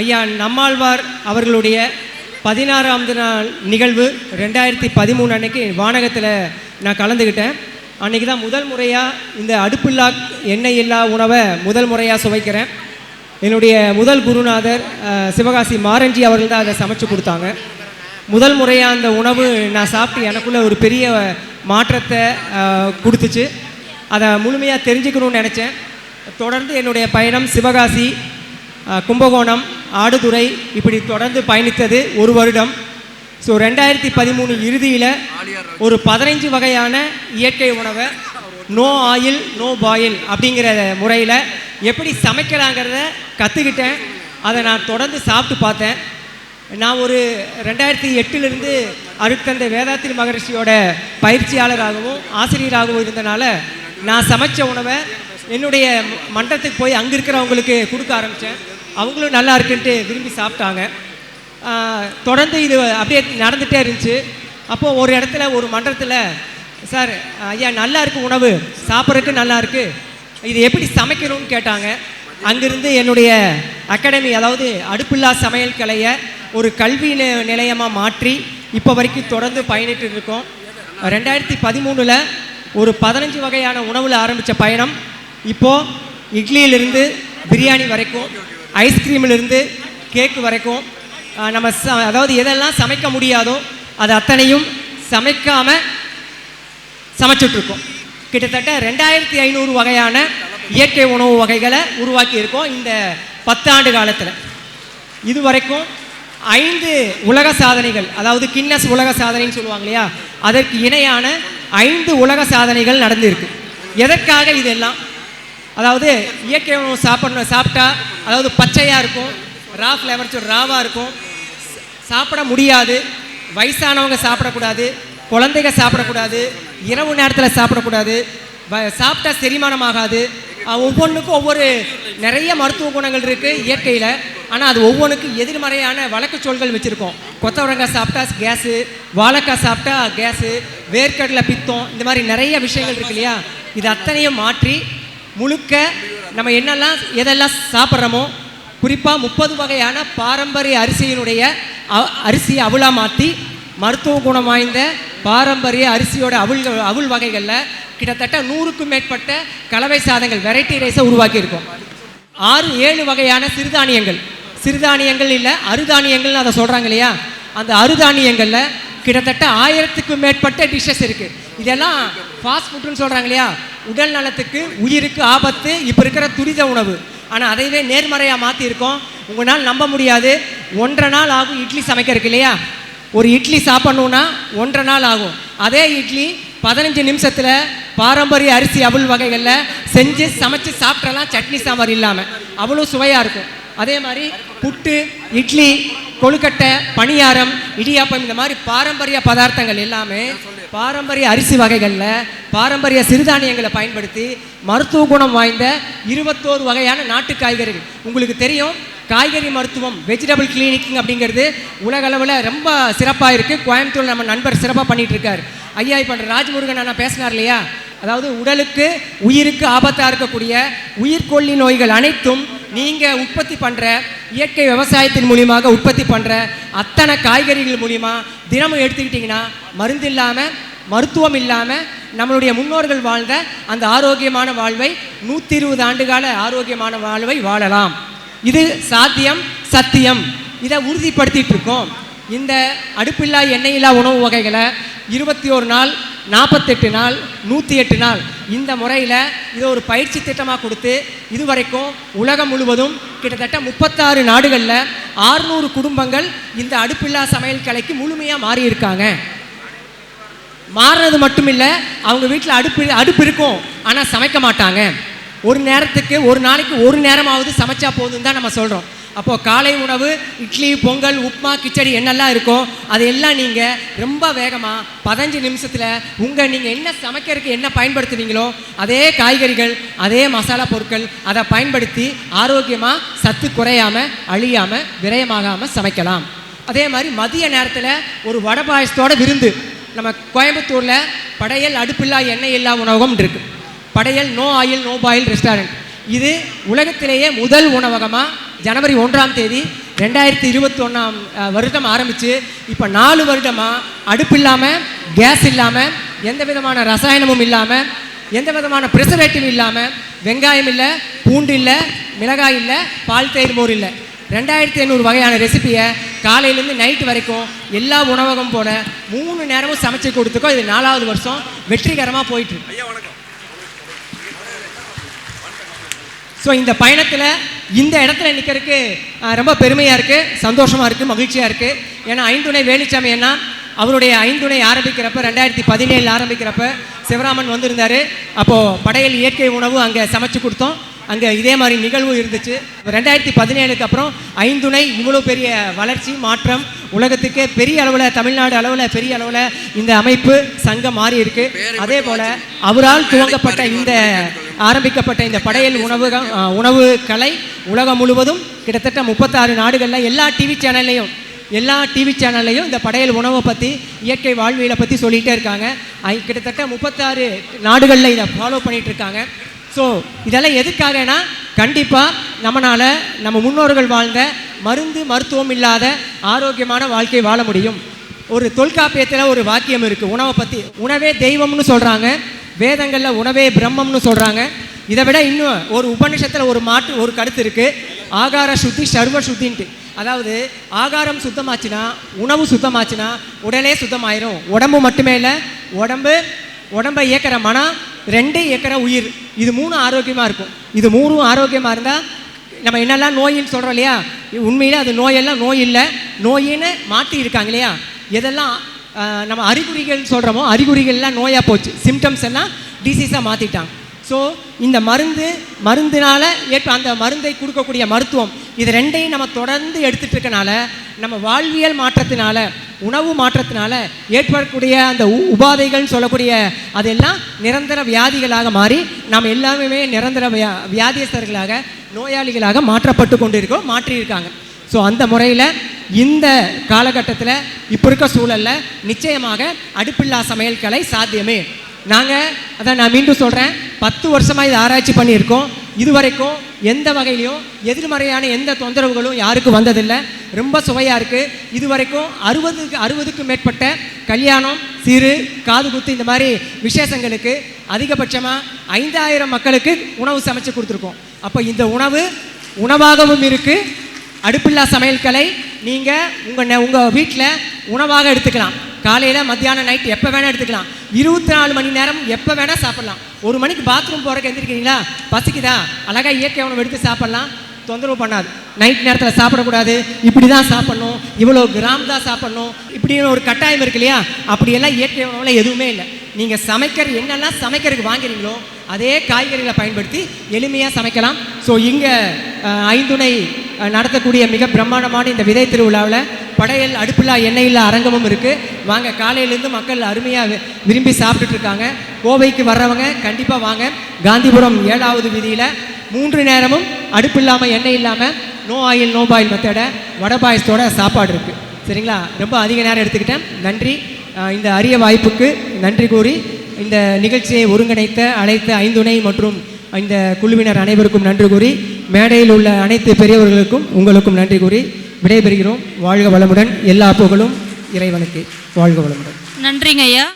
ஐயா நம்மாழ்வார் அவர்களுடைய பதினாறாவது நாள் நிகழ்வு ரெண்டாயிரத்தி பதிமூணு அன்னைக்கு வானகத்தில் நான் கலந்துக்கிட்டேன் அன்றைக்கி தான் முதல் முறையாக இந்த அடுப்பில்லா எண்ணெய் இல்லா உணவை முதல் முறையாக சுவைக்கிறேன். என்னுடைய முதல் குருநாதர் சிவகாசி மாரஞ்சி அவர்கள் தான் அதை சமைச்சு கொடுத்தாங்க. முதல் முறையாக அந்த உணவு நான் சாப்பிட்டு எனக்குள்ளே ஒரு பெரிய மாற்றத்தை கொடுத்துச்சு. அதை முழுமையாக தெரிஞ்சுக்கணும்னு நினச்சேன். தொடர்ந்து என்னுடைய பயணம் சிவகாசி கும்பகோணம் ஆடுதுறை இப்படி தொடர்ந்து பயணித்தது ஒரு வருடம். ஸோ ரெண்டாயிரத்தி பதிமூணு இறுதியில் ஒரு பதினைஞ்சு வகையான இயற்கை உணவை நோ ஆயில் நோ பாயில் அப்படிங்கிற முறையில் எப்படி சமைக்கலாங்கிறத கற்றுக்கிட்டேன் அதை நான் தொடர்ந்து சாப்பிட்டு பார்த்தேன். நான் ஒரு ரெண்டாயிரத்தி எட்டுலேருந்து அருட்தந்தை வேதாத்திரி மகரிஷியோட பயிற்சியாளராகவும் ஆசிரியராகவும் இருந்தனால நான் சமைச்ச உணவை என்னுடைய மன்றத்துக்கு போய் அங்கே இருக்கிறவங்களுக்கு கொடுக்க ஆரம்பித்தேன் அவங்களும் நல்லா இருக்குன்ட்டு விரும்பி சாப்பிட்டாங்க. தொடர்ந்து இது அப்படியே நடந்துகிட்டே இருந்துச்சு. அப்போது ஒரு இடத்துல ஒரு மன்றத்தில் சார் ஐயா நல்லா இருக்குது உணவு. சாப்பிட்றதுக்கு நல்லா இருக்குது இது எப்படி சமைக்கணும்னு கேட்டாங்க. அங்கிருந்து என்னுடைய அகாடமி அதாவது அடுப்பில்லா சமையல் கலையை ஒரு கல்வி நிலையமாக மாற்றி இப்போ வரைக்கும் தொடர்ந்து பயணிட்டு இருக்கோம். ரெண்டாயிரத்தி பதிமூணில் ஒரு பதினஞ்சு வகையான உணவில் ஆரம்பித்த பயணம். இப்போது இட்லியிலிருந்து பிரியாணி வரைக்கும் ஐஸ்கிரீமிலிருந்து கேக்கு வரைக்கும் நம்ம ச அதாவது எதெல்லாம் சமைக்க முடியாதோ அது அத்தனையும் சமைக்காமல் சமைச்சிட்ருக்கோம். கிட்டத்தட்ட ரெண்டாயிரத்தி ஐநூறு வகையான இயற்கை உணவு வகைகளை உருவாக்கி இருக்கோம் இந்த பத்தாண்டு காலத்தில். இதுவரைக்கும் ஐந்து உலக சாதனைகள் அதாவது கின்னஸ் உலக சாதனைன்னு சொல்லுவாங்க இல்லையா? அதற்கு இணையான ஐந்து உலக சாதனைகள் நடந்திருக்கு. எதற்காக இதெல்லாம்? அதாவது இயற்கை உணவு சாப்பிடணும் சாப்பிட்டா அதாவது பச்சையாக இருக்கும் ரா ஃப்ளேவர் ராவாக இருக்கும். சாப்பிட முடியாது வயசானவங்க சாப்பிடக்கூடாது குழந்தைங்க சாப்பிடக்கூடாது இரவு நேரத்தில் சாப்பிடக்கூடாது வ- சாப்பிட்டா செரிமானம் ஆகாது ஒவ்வொன்றுக்கும் ஒவ்வொரு நிறைய மருத்துவ குணங்கள் இருக்குது இயற்கையில். ஆனால் அது ஒவ்வொன்றுக்கும் எதிர்மறையான வழக்கு சொல்கள் வச்சுருக்கோம். கொத்தவரங்காய் சாப்பிட்டா கேஸு வாழைக்காய் சாப்பிட்டா கேஸு வேர்க்கடலை பித்தம் இந்த மாதிரி நிறைய விஷயங்கள் இருக்கு இல்லையா? இது அத்தனையும் மாற்றி முழுக்க நம்ம என்னெல்லாம் எதெல்லாம் சாப்பிட்றோமோ குறிப்பாக முப்பது வகையான பாரம்பரிய அரிசியினுடைய அ- அரிசியை அவலா மாற்றி மருத்துவ குணம் வாய்ந்த பாரம்பரிய அரிசியோட அவுள் அவுள் வகைகளில் கிட்டத்தட்ட நூறுக்கும் மேற்பட்ட கலவை சாதங்கள் வெரைட்டி ரைஸை உருவாக்கியிருக்கோம். ஆறு ஏழு வகையான சிறுதானியங்கள். சிறுதானியங்கள் இல்லை அருதானியங்கள்னு அதை சொல்கிறாங்க இல்லையா? அந்த அருதானியங்களில் கிட்டத்தட்ட ஆயிரத்துக்கும் மேற்பட்ட டிஷ்ஷஸ் இருக்குது இதெல்லாம் ஃபாஸ்ட் ஃபுட்டுன்னு சொல்கிறாங்க இல்லையா? உடல் நலத்துக்கு உயிருக்கு ஆபத்து இப்போ இருக்கிற துரித உணவு. ஆனால் அதைவே நேர்மறையாக மாற்றிருக்கோம் உங்களால் நம்ப முடியாது. ஒன்றரை நாள் ஆகும் இட்லி சமைக்கிறதுக்கு இல்லையா? ஒரு இட்லி சாப்பிட்ணுன்னா ஒன்றரை நாள் ஆகும். அதே இட்லி பதினஞ்சு நிமிஷத்தில் பாரம்பரிய அரிசி அவள் வகைகளில் செஞ்சு சமைச்சு சாப்பிட்றலாம் சட்னி சாம்பார் இல்லாமல் அவ்வளோ சுவையாக இருக்கும். அதே மாதிரி புட்டு இட்லி கொழுக்கட்டை பணியாரம் இடியாப்பம் இந்த மாதிரி பாரம்பரிய பதார்த்தங்கள் எல்லாமே பாரம்பரிய அரிசி வகைகளில் பாரம்பரிய சிறுதானியங்களை பயன்படுத்தி மருத்துவ குணம் வாய்ந்த இருபத்தோரு வகையான நாட்டு காய்கறிகள். உங்களுக்கு தெரியும் காய்கறி மருத்துவம் வெஜிடபிள் கிளினிக் அப்படிங்கிறது உலகளவில் ரொம்ப சிறப்பாக இருக்குது கோயம்புத்தூர் நம்ம நண்பர் சிறப்பாக பண்ணிகிட்டு இருக்கார். ஐயா இப்போ ராஜ்முருகன் அண்ணா பேசினார் இல்லையா? அதாவது உடலுக்கு உயிருக்கு ஆபத்தாக இருக்கக்கூடிய உயிர்கொல்லி நோய்கள் அனைத்தும் நீங்கள் உற்பத்தி பண்ணுற இயற்கை விவசாயத்தின் மூலியமாக உற்பத்தி பண்ணுற அத்தனை காய்கறிகள் மூலிமா தினமும் எடுத்துக்கிட்டிங்கன்னா மருந்து இல்லாமல் மருத்துவம் இல்லாமல் நம்மளுடைய முன்னோர்கள் வாழ்ந்த அந்த ஆரோக்கியமான வாழ்வை நூற்றி இருபது ஆண்டுகால ஆரோக்கியமான வாழ்வை வாழலாம். இது சாத்தியம் சத்தியம். இதை உறுதிப்படுத்திகிட்டு இருக்கோம். இந்த அடுப்பில்லா எண்ணெயில்லா உணவு வகைகளை இருபத்தி ஒரு நாள் நாற்பத்தெட்டு நாள் நூற்றி எட்டு நாள். இந்த முறையில் இதை ஒரு பயிற்சி திட்டமாக கொடுத்து இதுவரைக்கும் உலகம் முழுவதும் கிட்டத்தட்ட முப்பத்தாறு நாடுகளில் ஆறுநூறு குடும்பங்கள் இந்த அடுப்பில்லா சமையல் கலைக்கு முழுமையாக மாறியிருக்காங்க. மாறினது மாறுறது மட்டும் இல்லை அவங்க வீட்டில் அடுப்பு அடுப்பு இருக்கும் ஆனால் சமைக்க மாட்டாங்க. ஒரு நேரத்துக்கு ஒரு நாளைக்கு ஒரு நேரமாவது சமைச்சா போதும் தான் நம்ம சொல்கிறோம் அப்போது காலை உணவு இட்லி பொங்கல் உப்புமா கிச்சடி என்னெல்லாம் இருக்கோ அதையெல்லாம் நீங்கள் ரொம்ப வேகமாக பதினஞ்சு நிமிஷத்தில் உங்கள் நீங்கள் என்ன சமைக்கிறதுக்கு என்ன பயன்படுத்துனீங்களோ அதே காய்கறிகள் அதே மசாலா பொருட்கள் அதை பயன்படுத்தி ஆரோக்கியமாக சத்து குறையாமல் அழியாமல் விரயமாகாமல் சமைக்கலாம். அதே மாதிரி மதிய நேரத்தில் ஒரு வடை பாயசத்தோட விருந்து. நம்ம கோயம்புத்தூரில் படையல் அடுப்பில்லா எண்ணெய் இல்லா உணவகம் இருக்கு. Padayal no oil no boil restaurant. இது உலகத்திலேயே முதல் உணவகமாக ஜனவரி ஒன்றாம் தேதி ரெண்டாயிரத்தி இருபத்தி ஒன்றாம் வருடம் ஆரம்பித்து இப்போ நாலு வருடமாக அடுப்பு இல்லாமல் கேஸ் இல்லாமல் எந்த விதமான ரசாயனமும் இல்லாமல் எந்த விதமான ப்ரிசர்வேட்டிவ் இல்லாமல் வெங்காயம் இல்லை பூண்டு இல்லை மிளகாய் இல்லை பால் தயிர் மோர் இல்லை. ரெண்டாயிரத்தி ஐநூறு வகையான ரெசிபியை காலையிலேருந்து நைட்டு வரைக்கும் எல்லா உணவகம் போல மூணு நேரமும் சமைச்சு கொடுத்துக்கோ. இது நாலாவது வருஷம் வெற்றிகரமாக போயிட்டு ஸோ இந்த பயணத்தில் இந்த இடத்துல நிற்கிறதுக்கு ரொம்ப பெருமையாக இருக்குது சந்தோஷமாக இருக்குது மகிழ்ச்சியாக இருக்குது ஏன்னா ஐந்துணை வேலுச்சாமி அண்ணா அவருடைய ஐந்துணை ஆரம்பிக்கிறப்ப ரெண்டாயிரத்தி பதினேழில் ஆரம்பிக்கிறப்ப சிவராமன் வந்திருந்தார். அப்போது படையல் இயற்கை உணவு அங்கே சமைச்சு கொடுத்தோம். அங்கே இதே மாதிரி நிகழ்வு இருந்துச்சு. ரெண்டாயிரத்தி பதினேழுக்கு அப்புறம் ஐந்துணை இவ்வளோ பெரிய வளர்ச்சி மாற்றம் உலகத்துக்கே பெரிய அளவில் தமிழ்நாடு அளவில் பெரிய அளவில் இந்த அமைப்பு சங்கம் மாறி இருக்கு அதே போல் அவரால் துவங்கப்பட்ட இந்த ஆரம்பிக்கப்பட்ட இந்த படையல் உணவகம் உணவு கலை உலகம் முழுவதும் கிட்டத்தட்ட முப்பத்தாறு நாடுகளில் எல்லா டிவி சேனல்லையும் எல்லா டிவி சேனல்லையும் இந்த படையல் உணவை பற்றி இயற்கை வாழ்வியலை பற்றி சொல்லிகிட்டே இருக்காங்க. கிட்டத்தட்ட முப்பத்தாறு நாடுகளில் இதை ஃபாலோ பண்ணிகிட்ருக்காங்க இருக்காங்க. ஸோ இதெல்லாம் எதுக்காகனா கண்டிப்பாக நம்மளால் நம்ம முன்னோர்கள் வாழ்ந்த மருந்து மருத்துவம் இல்லாத ஆரோக்கியமான வாழ்க்கை வாழ முடியும். ஒரு தொல்காப்பியத்தில் ஒரு வாக்கியம் இருக்குது உணவை பற்றி உணவே தெய்வம்னு சொல்கிறாங்க வேதங்களில் உணவே பிரம்மம்னு சொல்கிறாங்க இதை விட இன்னும் ஒரு உபநிஷத்தில் ஒரு மாற்று ஒரு கருத்து இருக்குது ஆகார சுத்தி சர்வ சுத்தின்ட்டு. அதாவது ஆகாரம் சுத்தமாச்சுன்னா உணவு சுத்தமாச்சுன்னா உடலே சுத்தமாயிரும். உடம்பு மட்டுமே இல்லை உடம்பு உடம்பை இயக்கிற மனம் ரெண்டு இயக்கிற உயிர். இது மூணும் ஆரோக்கியமாக இருக்கும். இது மூணும் ஆரோக்கியமாக இருந்தால் நம்ம என்னெல்லாம் நோயின்னு சொல்கிறோம் இல்லையா? உண்மையிலே அது நோயெல்லாம் நோய் இல்லை. நோயின்னு மாற்றி இருக்காங்க இல்லையா? எதெல்லாம் நம்ம அறிகுறிகள் சொல்கிறோமோ அறிகுறிகள்லாம் நோயாக போச்சு. சிம்டம்ஸ் எல்லாம் டிசீஸாக மாற்றிட்டாங்க ஸோ இந்த மருந்து மருந்தினால் ஏற்ப அந்த மருந்தை கொடுக்கக்கூடிய மருத்துவம் இது ரெண்டையும் நம்ம தொடர்ந்து எடுத்துகிட்டு இருக்கனால நம்ம வாழ்வியல் மாற்றத்தினால உணவு மாற்றத்தினால ஏற்படக்கூடிய அந்த உ- உபாதைகள்னு சொல்லக்கூடிய அதெல்லாம் நிரந்தர வியாதிகளாக மாறி நாம் எல்லாமே நிரந்தர வியா வியாதியஸ்தர்களாக நோயாளிகளாக மாற்றப்பட்டு கொண்டிருக்கோம் மாற்றியிருக்காங்க. ஸோ அந்த முறையில் இந்த காலகட்டத்தில் இப்போ இருக்க சூழலில் நிச்சயமாக அடுப்பில்லா சமையல் கலை சாத்தியமே. நாங்கள் அதான் நான் மீண்டும் சொல்கிறேன் பத்து வருஷமாக இது ஆராய்ச்சி பண்ணியிருக்கோம். இதுவரைக்கும் எந்த வகையிலையும் எதிர்மறையான எந்த தொந்தரவுகளும் யாருக்கும் வந்ததில்லை. ரொம்ப சுவையாக இருக்குது இதுவரைக்கும் அறுபதுக்கு அறுபதுக்கும் மேற்பட்ட கல்யாணம் சிறு காது குத்து இந்த மாதிரி விசேஷங்களுக்கு அதிகபட்சமாக ஐந்தாயிரம் மக்களுக்கு உணவு சமைச்சு கொடுத்துருக்கோம். அப்போ இந்த உணவு உணவாகவும் இருக்குது அடுப்பில்லா சமையல் கலை நீங்கள் உங்கள் உங்கள் வீட்டில் உணவாக எடுத்துக்கலாம். காலையில் மத்தியானம் நைட் எப்போ வேணால் எடுத்துக்கலாம். இருபத்தி நாலு மணி நேரம் எப்போ வேணால் சாப்பிட்லாம். ஒரு மணிக்கு பாத்ரூம் போகிறக்கு எந்திரிக்கிறீங்களா? பசிக்குதா? அழகாக இயற்கை உணவு எடுத்து சாப்பிட்லாம். தொந்தரவு பண்ணாது. நைட் நேரத்தில் சாப்பிடக்கூடாது. இப்படி தான் சாப்பிட்ணும். இவ்வளோ கிராம் தான் சாப்பிட்ணும். இப்படின்னு ஒரு கட்டாயம் இருக்கு இல்லையா? அப்படியெல்லாம் இயற்கை உணவில் எதுவுமே இல்லை. நீங்கள் சமைக்கிற என்னெல்லாம் சமைக்கிறதுக்கு வாங்குறீங்களோ அதே காய்கறிகளை பயன்படுத்தி எளிமையாக சமைக்கலாம். ஸோ இங்கே ஐந்துணை நடத்தக்கூடிய மிக பிரம்மாண்டமான இந்த விதை திருவிழாவில் படையல் அடுப்பில்லா எண்ணெயில்லா அரங்கமும் இருக்குது வாங்க காலையிலேருந்து மக்கள் அருமையாக விரும்பி சாப்பிட்டுட்டு இருக்காங்க. கோவைக்கு வர்றவங்க கண்டிப்பாக வாங்க. காந்திபுரம் ஏழாவது வீதியில் மூன்று நேரமும் அடுப்பு இல்லாமல் எண்ணெய் இல்லாமல் நோ ஆயில் நோ பாயில் மெத்தட வடை பாயசத்தோட சாப்பாடு இருக்குது சரிங்களா? ரொம்ப அதிக நேரம் எடுத்துக்கிட்டேன். நன்றி. இந்த அரிய வாய்ப்புக்கு நன்றி கூறி இந்த நிகழ்ச்சியை ஒருங்கிணைத்த அனைத்து ஐந்துணை மற்றும் இந்த குழுவினர் அனைவருக்கும் நன்றி கூறி மேடையில் உள்ள அனைத்து பெரியவர்களுக்கும் உங்களுக்கும் நன்றி கூறி விடைபெறுகிறோம். வாழ்க வளமுடன். எல்லா புகழும் இறைவனுக்கு. வாழ்க வளமுடன். நன்றிங்க ஐயா